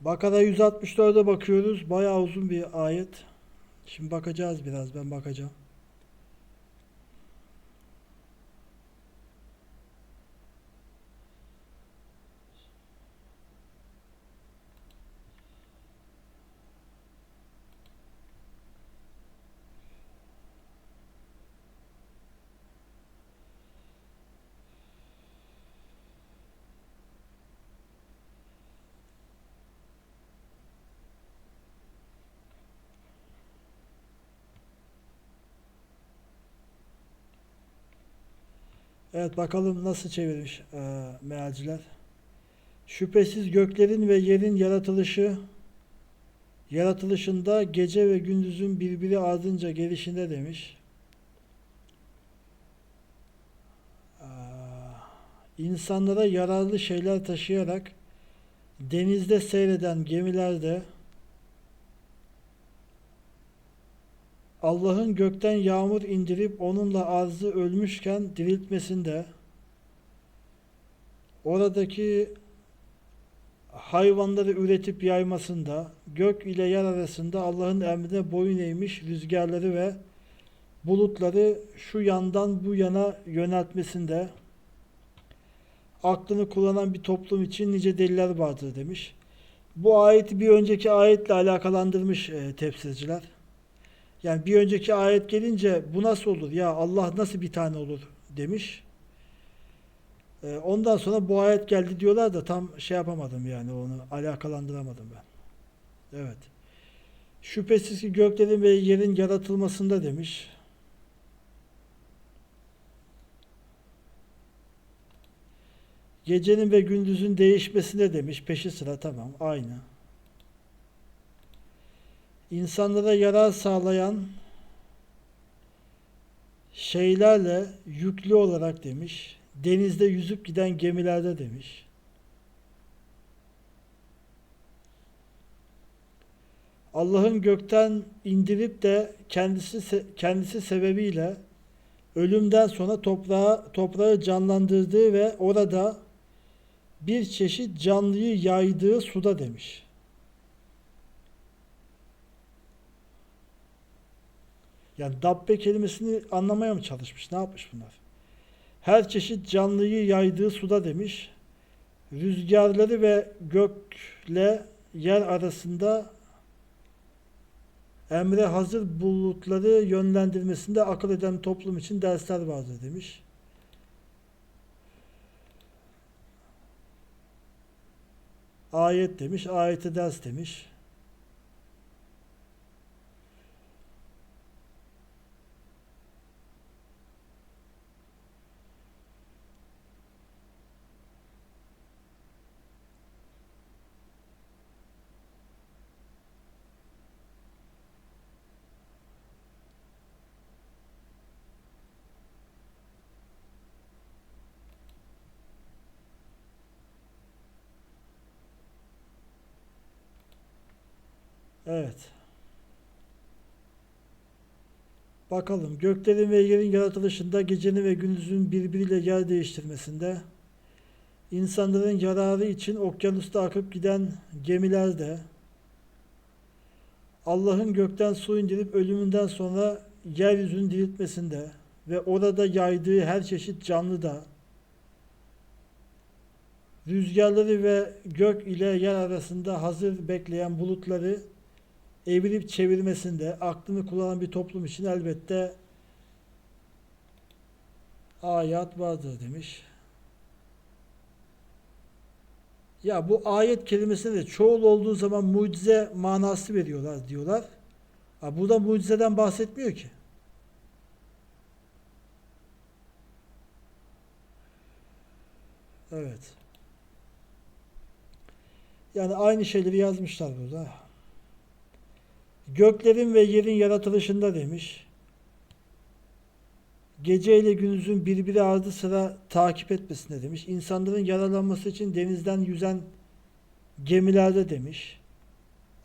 Bakara 164'e bakıyoruz. Bayağı uzun bir ayet. Şimdi bakacağız biraz. Ben bakacağım. Evet bakalım nasıl çevirmiş e, mealciler. Şüphesiz göklerin ve yerin yaratılışı yaratılışında gece ve gündüzün birbiri ardınca gelişinde demiş. Aa, insanlara yararlı şeyler taşıyarak denizde seyreden gemilerde Allah'ın gökten yağmur indirip onunla arzı ölmüşken diriltmesinde oradaki hayvanları üretip yaymasında gök ile yer arasında Allah'ın emrine boyun eğmiş rüzgarları ve bulutları şu yandan bu yana yöneltmesinde aklını kullanan bir toplum için nice deliller vardır demiş. Bu ayeti bir önceki ayetle alakalandırmış e, tefsirciler. Yani bir önceki ayet gelince bu nasıl olur? Ya Allah nasıl bir tane olur demiş. Ee, ondan sonra bu ayet geldi diyorlar da tam şey yapamadım yani onu alakalandıramadım ben. Evet. Şüphesiz ki göklerin ve yerin yaratılmasında demiş. Gecenin ve gündüzün değişmesinde demiş. Peşi sıra tamam aynı insanlara yarar sağlayan şeylerle yüklü olarak demiş. Denizde yüzüp giden gemilerde demiş. Allah'ın gökten indirip de kendisi kendisi sebebiyle ölümden sonra toprağı toprağı canlandırdığı ve orada bir çeşit canlıyı yaydığı suda demiş. Yani dabbe kelimesini anlamaya mı çalışmış? Ne yapmış bunlar? Her çeşit canlıyı yaydığı suda demiş. Rüzgarları ve gökle yer arasında emre hazır bulutları yönlendirmesinde akıl eden toplum için dersler vardır demiş. Ayet demiş, ayete ders demiş. Evet. Bakalım göklerin ve yerin yaratılışında gecenin ve gündüzün birbiriyle yer değiştirmesinde insanların yararı için okyanusta akıp giden gemilerde Allah'ın gökten su indirip ölümünden sonra yeryüzünü diriltmesinde ve orada yaydığı her çeşit canlı da rüzgarları ve gök ile yer arasında hazır bekleyen bulutları evirip çevirmesinde aklını kullanan bir toplum için elbette ayet vardır demiş. Ya bu ayet kelimesine de çoğul olduğu zaman mucize manası veriyorlar diyorlar. Ha, burada mucizeden bahsetmiyor ki. Evet. Yani aynı şeyleri yazmışlar burada. Göklerin ve yerin yaratılışında demiş. Gece ile gündüzün birbiri ardı sıra takip etmesinde demiş. İnsanların yararlanması için denizden yüzen gemilerde demiş.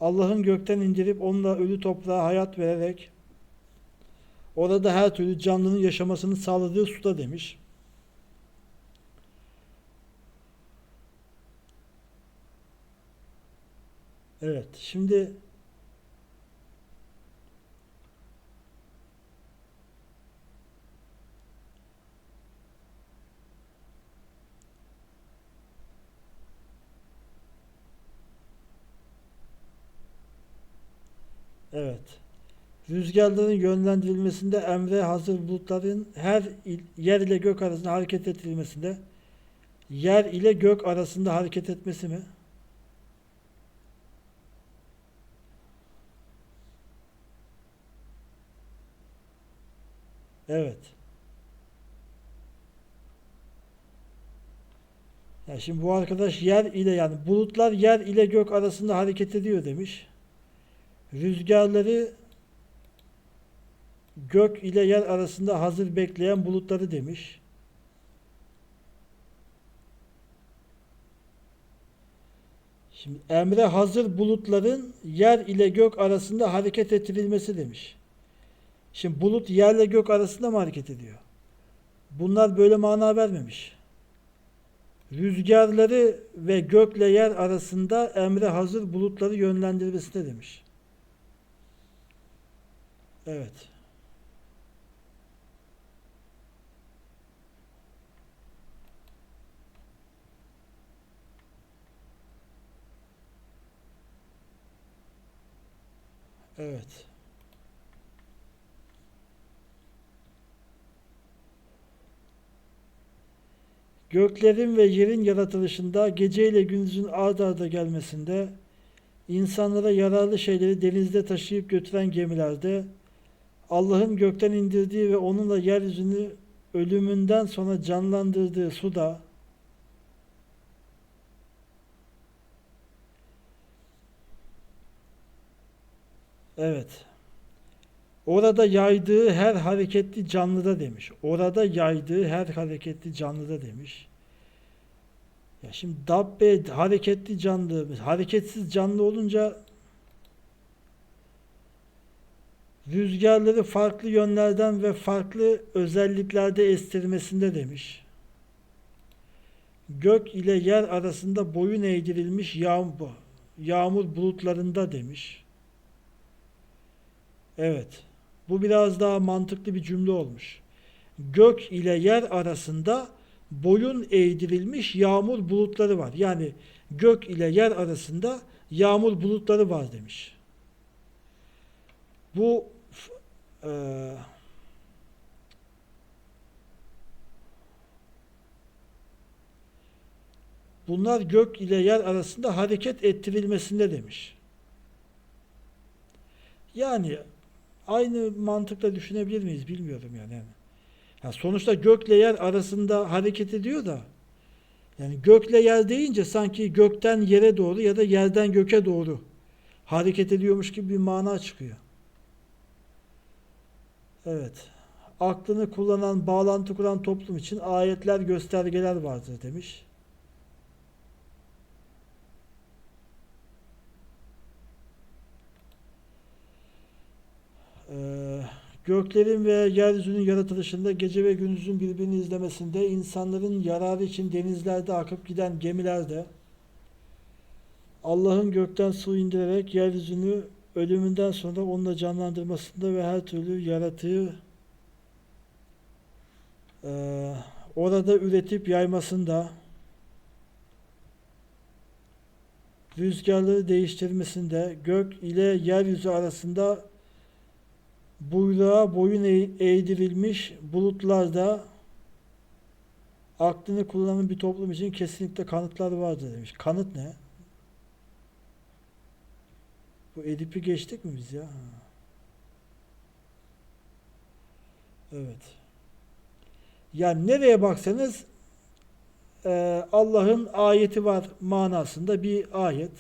Allah'ın gökten indirip onunla ölü toprağa hayat vererek orada her türlü canlının yaşamasını sağladığı suda demiş. Evet. Şimdi Evet. Rüzgarların yönlendirilmesinde emre hazır bulutların her il- yer ile gök arasında hareket ettirilmesinde yer ile gök arasında hareket etmesi mi? Evet. Ya şimdi bu arkadaş yer ile yani bulutlar yer ile gök arasında hareket ediyor demiş. Rüzgarları gök ile yer arasında hazır bekleyen bulutları demiş. Şimdi emre hazır bulutların yer ile gök arasında hareket ettirilmesi demiş. Şimdi bulut yerle gök arasında mı hareket ediyor? Bunlar böyle mana vermemiş. Rüzgarları ve gökle yer arasında emre hazır bulutları yönlendirmesine demiş. Evet. Evet. Göklerin ve yerin yaratılışında gece ile gündüzün ard arda gelmesinde insanlara yararlı şeyleri denizde taşıyıp götüren gemilerde Allah'ın gökten indirdiği ve onunla yeryüzünü ölümünden sonra canlandırdığı suda Evet. Orada yaydığı her hareketli canlıda demiş. Orada yaydığı her hareketli canlıda demiş. Ya şimdi dabbe hareketli canlı, hareketsiz canlı olunca rüzgarları farklı yönlerden ve farklı özelliklerde estirmesinde demiş. Gök ile yer arasında boyun eğdirilmiş yağmur, yağmur bulutlarında demiş. Evet. Bu biraz daha mantıklı bir cümle olmuş. Gök ile yer arasında boyun eğdirilmiş yağmur bulutları var. Yani gök ile yer arasında yağmur bulutları var demiş. Bu eee, bunlar gök ile yer arasında hareket ettirilmesinde demiş. Yani aynı mantıkla düşünebilir miyiz bilmiyorum yani. yani. Ya sonuçta gökle yer arasında hareket ediyor da yani gökle yer deyince sanki gökten yere doğru ya da yerden göke doğru hareket ediyormuş gibi bir mana çıkıyor. Evet. Aklını kullanan, bağlantı kuran toplum için ayetler, göstergeler vardır demiş. Göklerin ve yeryüzünün yaratılışında gece ve gündüzün birbirini izlemesinde insanların yararı için denizlerde akıp giden gemilerde Allah'ın gökten su indirerek yeryüzünü ölümünden sonra onunla canlandırmasında ve her türlü yaratığı eee, orada üretip yaymasında rüzgarları değiştirmesinde gök ile yeryüzü arasında buyruğa boyun eğ- eğdirilmiş bulutlarda aklını kullanan bir toplum için kesinlikle kanıtlar vardır demiş. Kanıt ne? Bu Edip'i geçtik mi biz ya? Evet. Yani nereye baksanız Allah'ın ayeti var manasında bir ayet.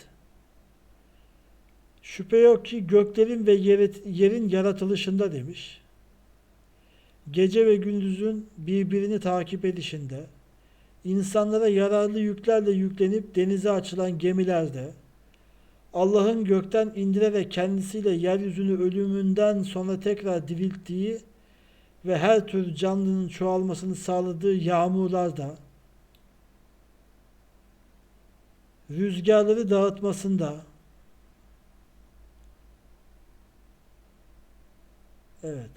Şüphe yok ki göklerin ve yeri- yerin yaratılışında demiş. Gece ve gündüzün birbirini takip edişinde, insanlara yararlı yüklerle yüklenip denize açılan gemilerde, Allah'ın gökten indirerek kendisiyle yeryüzünü ölümünden sonra tekrar dirilttiği ve her tür canlının çoğalmasını sağladığı yağmurlarda, rüzgarları dağıtmasında, Evet.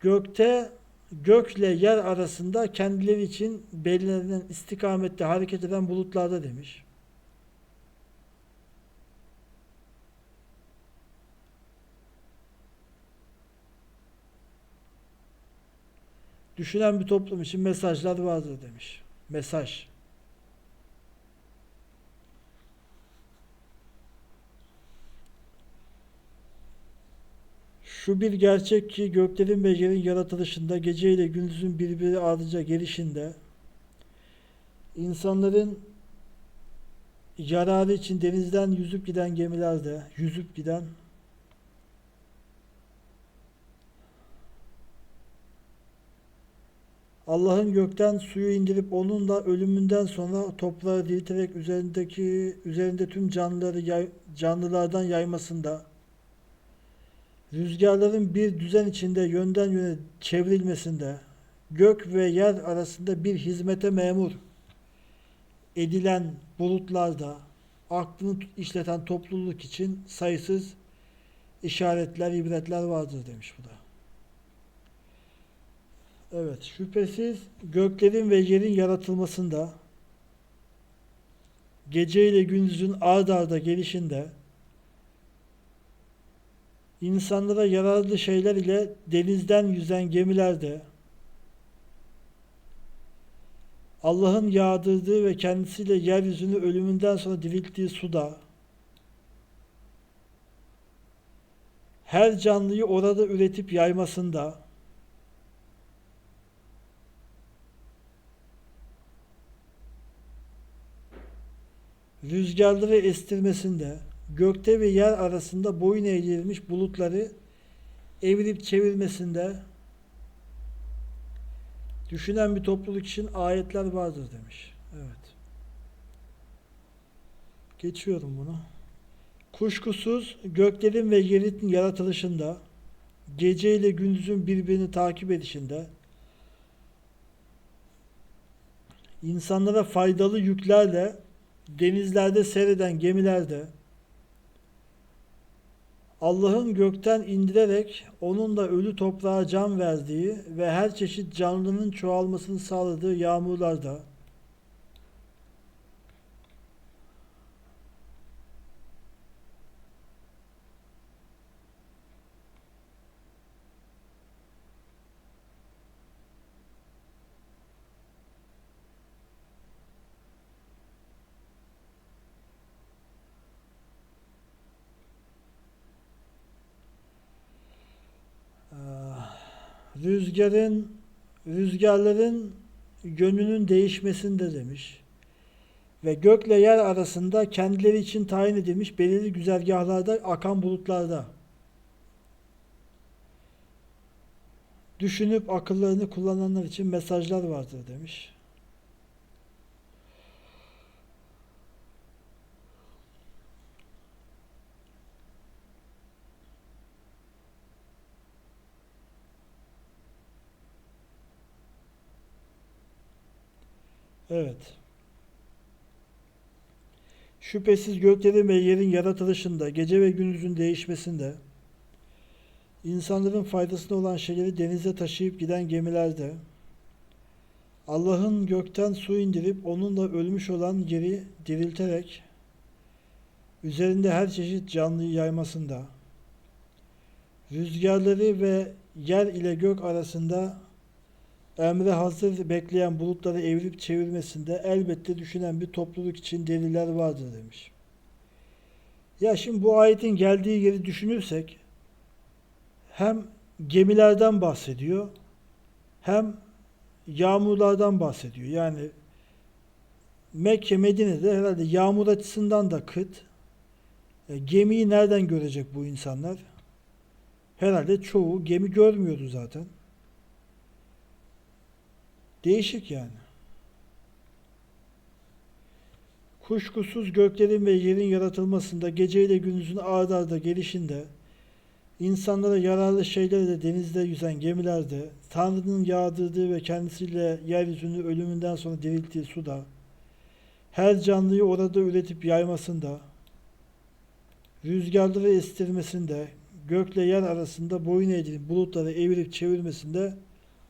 Gökte gökle yer arasında kendileri için belirlenen istikamette hareket eden bulutlarda demiş. Düşünen bir toplum için mesajlar vardır demiş. Mesaj. Şu bir gerçek ki göklerin ve yerin yaratılışında gece ile gündüzün birbiri ardınca gelişinde insanların yararı için denizden yüzüp giden gemilerde yüzüp giden Allah'ın gökten suyu indirip onunla ölümünden sonra toprağı dirilterek üzerindeki üzerinde tüm canlıları yay- canlılardan yaymasında rüzgarların bir düzen içinde yönden yöne çevrilmesinde gök ve yer arasında bir hizmete memur edilen bulutlarda aklını işleten topluluk için sayısız işaretler, ibretler vardır demiş bu da. Evet, şüphesiz göklerin ve yerin yaratılmasında, gece ile gündüzün ard arda gelişinde, insanlara yararlı şeyler ile denizden yüzen gemilerde, Allah'ın yağdırdığı ve kendisiyle yeryüzünü ölümünden sonra dirilttiği suda, her canlıyı orada üretip yaymasında, rüzgarları estirmesinde, gökte ve yer arasında boyun eğrilmiş bulutları evirip çevirmesinde düşünen bir topluluk için ayetler vardır demiş. Evet. Geçiyorum bunu. Kuşkusuz göklerin ve yerin yaratılışında, gece ile gündüzün birbirini takip edişinde, insanlara faydalı yüklerle denizlerde seyreden gemilerde Allah'ın gökten indirerek onunla ölü toprağa can verdiği ve her çeşit canlının çoğalmasını sağladığı yağmurlarda rüzgarın rüzgarların yönünün değişmesinde demiş. Ve gökle yer arasında kendileri için tayin edilmiş belirli güzergahlarda akan bulutlarda. Düşünüp akıllarını kullananlar için mesajlar vardır demiş. Evet. Şüphesiz göklerin ve yerin yaratılışında, gece ve gündüzün değişmesinde, insanların faydasına olan şeyleri denize taşıyıp giden gemilerde, Allah'ın gökten su indirip onunla ölmüş olan yeri dirilterek, üzerinde her çeşit canlıyı yaymasında, rüzgarları ve yer ile gök arasında emre hazır bekleyen bulutları evirip çevirmesinde elbette düşünen bir topluluk için deliller vardır demiş. Ya şimdi bu ayetin geldiği yeri düşünürsek hem gemilerden bahsediyor hem yağmurlardan bahsediyor. Yani Mekke, Medine'de herhalde yağmur açısından da kıt. E, gemiyi nereden görecek bu insanlar? Herhalde çoğu gemi görmüyordu zaten. Değişik yani. Kuşkusuz göklerin ve yerin yaratılmasında, gece ile gündüzün ard arda gelişinde, insanlara yararlı şeylerle denizde yüzen gemilerde, Tanrı'nın yağdırdığı ve kendisiyle yeryüzünü ölümünden sonra dirilttiği suda, her canlıyı orada üretip yaymasında, rüzgarları estirmesinde, gökle yer arasında boyun eğdirip bulutları evirip çevirmesinde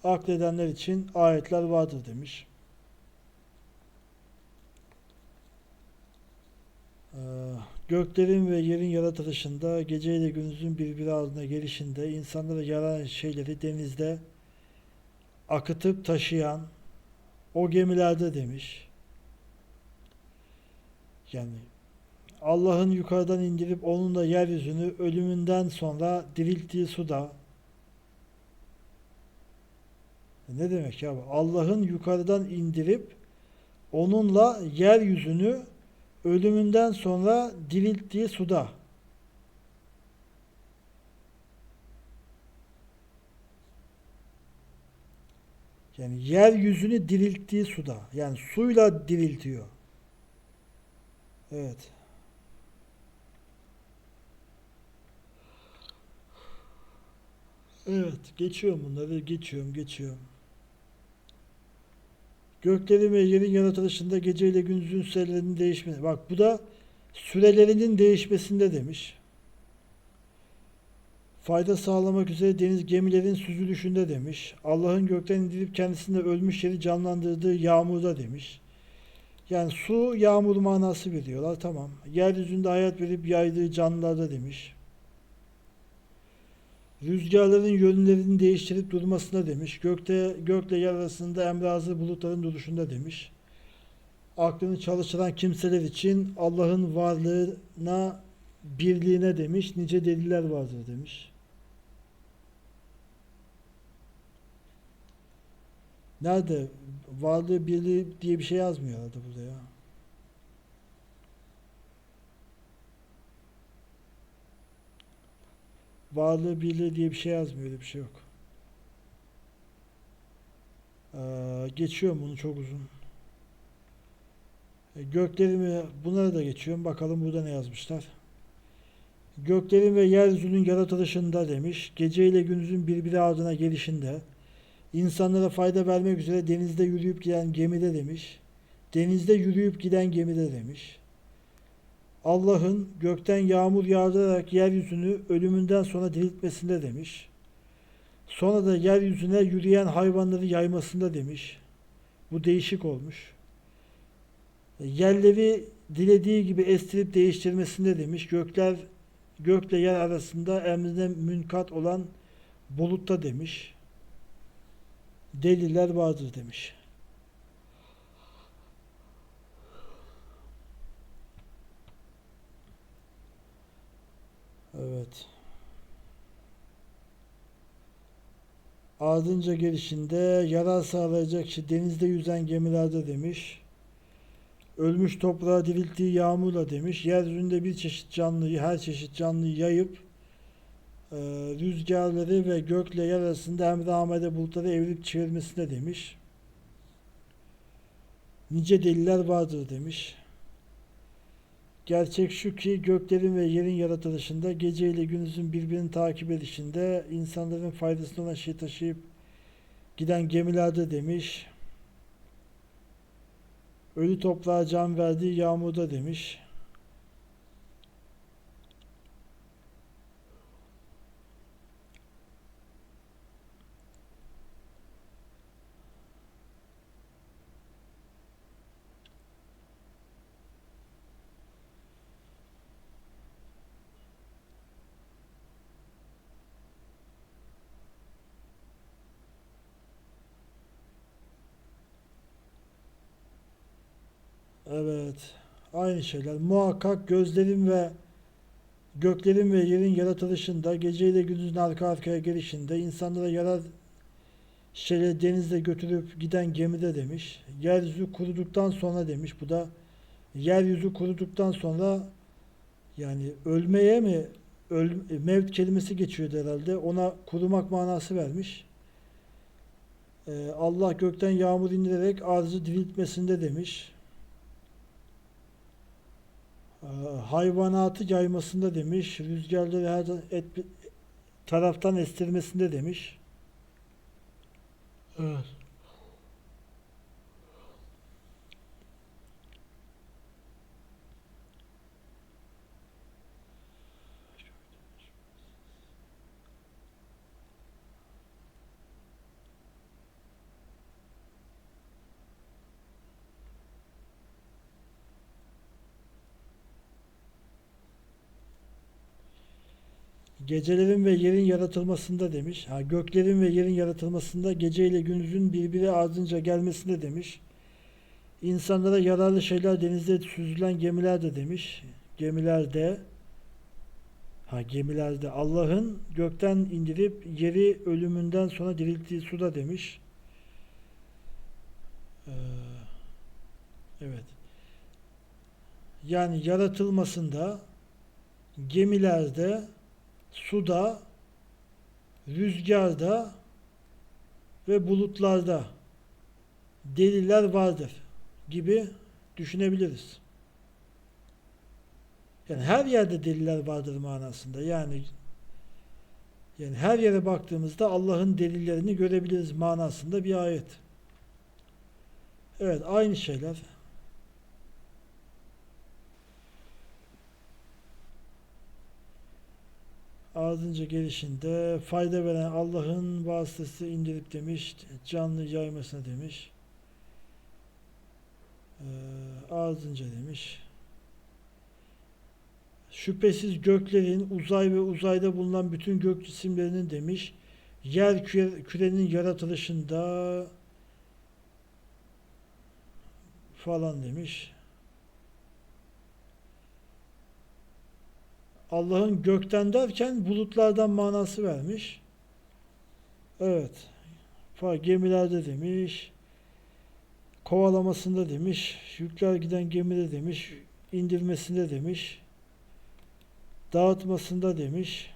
akledenler için ayetler vardır demiş. Ee, Göklerin ve yerin yaratılışında, gece ile gündüzün birbiri ardına gelişinde, insanlara yarayan şeyleri denizde akıtıp taşıyan o gemilerde demiş. Yani Allah'ın yukarıdan indirip onunla yeryüzünü ölümünden sonra dirilttiği suda ne demek ya? Allah'ın yukarıdan indirip onunla yeryüzünü ölümünden sonra dirilttiği suda. Yani yeryüzünü dirilttiği suda. Yani suyla diriltiyor. Evet. Evet, geçiyorum bunları, geçiyorum, geçiyorum. Göklerin ve yerin yaratılışında gece ile gündüzün sürelerinin değişmesi. Bak bu da sürelerinin değişmesinde demiş. Fayda sağlamak üzere deniz gemilerin süzülüşünde demiş. Allah'ın gökten indirip kendisinde ölmüş yeri canlandırdığı yağmurda demiş. Yani su yağmur manası veriyorlar tamam. Yeryüzünde hayat verip yaydığı canlılarda demiş. Rüzgarların yönlerini değiştirip durmasına demiş. Gökte gökle yer arasında emrazı bulutların duruşunda demiş. Aklını çalıştıran kimseler için Allah'ın varlığına, birliğine demiş. Nice deliller vardır demiş. Nerede? Varlığı, birliği diye bir şey yazmıyor herhalde burada ya. Varlığı, birliği diye bir şey yazmıyor. Öyle bir şey yok. Ee, geçiyorum bunu çok uzun. E, Göklerimi bunları da geçiyorum. Bakalım burada ne yazmışlar. Göklerin ve yeryüzünün yaratılışında demiş. Gece ile gündüzün birbiri ardına gelişinde. insanlara fayda vermek üzere denizde yürüyüp giden gemide demiş. Denizde yürüyüp giden gemide demiş. Allah'ın gökten yağmur yağdırarak yeryüzünü ölümünden sonra diriltmesinde demiş. Sonra da yeryüzüne yürüyen hayvanları yaymasında demiş. Bu değişik olmuş. Yerleri dilediği gibi estirip değiştirmesinde demiş. Gökler gökle yer arasında emrine münkat olan bulutta demiş. Deliller vardır demiş. Evet. Ardınca gelişinde yarar sağlayacak şey denizde yüzen gemilerde demiş. Ölmüş toprağa dirilttiği yağmurla demiş. Yeryüzünde bir çeşit canlıyı, her çeşit canlıyı yayıp e, rüzgarları ve gökle yer arasında emre amede bulutları evirip çevirmesine demiş. Nice deliller vardır demiş. Gerçek şu ki göklerin ve yerin yaratılışında gece ile gündüzün birbirini takip edişinde insanların faydasına olan şey taşıyıp giden gemilerde demiş. Ölü toprağa can verdiği yağmurda demiş. Evet. Aynı şeyler. Muhakkak gözlerin ve göklerin ve yerin yaratılışında, gece ile gündüzün arka arkaya gelişinde, insanlara yarar şeyleri denizde götürüp giden gemide demiş. Yeryüzü kuruduktan sonra demiş. Bu da yeryüzü kuruduktan sonra yani ölmeye mi öl, mevt kelimesi geçiyordu herhalde. Ona kurumak manası vermiş. Ee, Allah gökten yağmur indirerek arzı diriltmesinde demiş. Ee, hayvanatı yaymasında demiş, rüzgarları her et, taraftan estirmesinde demiş. Evet. Gecelerin ve yerin yaratılmasında demiş. Ha, göklerin ve yerin yaratılmasında gece ile gündüzün birbiri ardınca gelmesinde demiş. İnsanlara yararlı şeyler denizde süzülen gemiler de demiş. Gemilerde ha gemilerde Allah'ın gökten indirip yeri ölümünden sonra dirilttiği suda demiş. Ee, evet. Yani yaratılmasında gemilerde suda, rüzgarda ve bulutlarda deliller vardır gibi düşünebiliriz. Yani her yerde deliller vardır manasında. Yani yani her yere baktığımızda Allah'ın delillerini görebiliriz manasında bir ayet. Evet aynı şeyler. Ağzınca gelişinde fayda veren Allah'ın vasıtası indirip demiş, canlı yaymasına demiş. Ee, ağzınca demiş. Şüphesiz göklerin, uzay ve uzayda bulunan bütün gök cisimlerinin demiş, yer küre- kürenin yaratılışında falan demiş. Allah'ın gökten derken bulutlardan manası vermiş. Evet. Gemilerde demiş. Kovalamasında demiş. Yükler giden gemide demiş. indirmesinde demiş. Dağıtmasında demiş.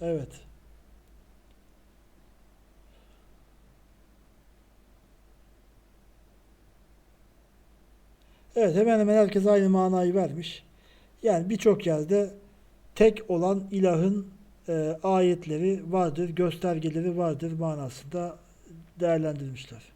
Evet. Evet hemen hemen herkes aynı manayı vermiş. Yani birçok yerde tek olan ilahın e, ayetleri vardır, göstergeleri vardır manasında değerlendirmişler.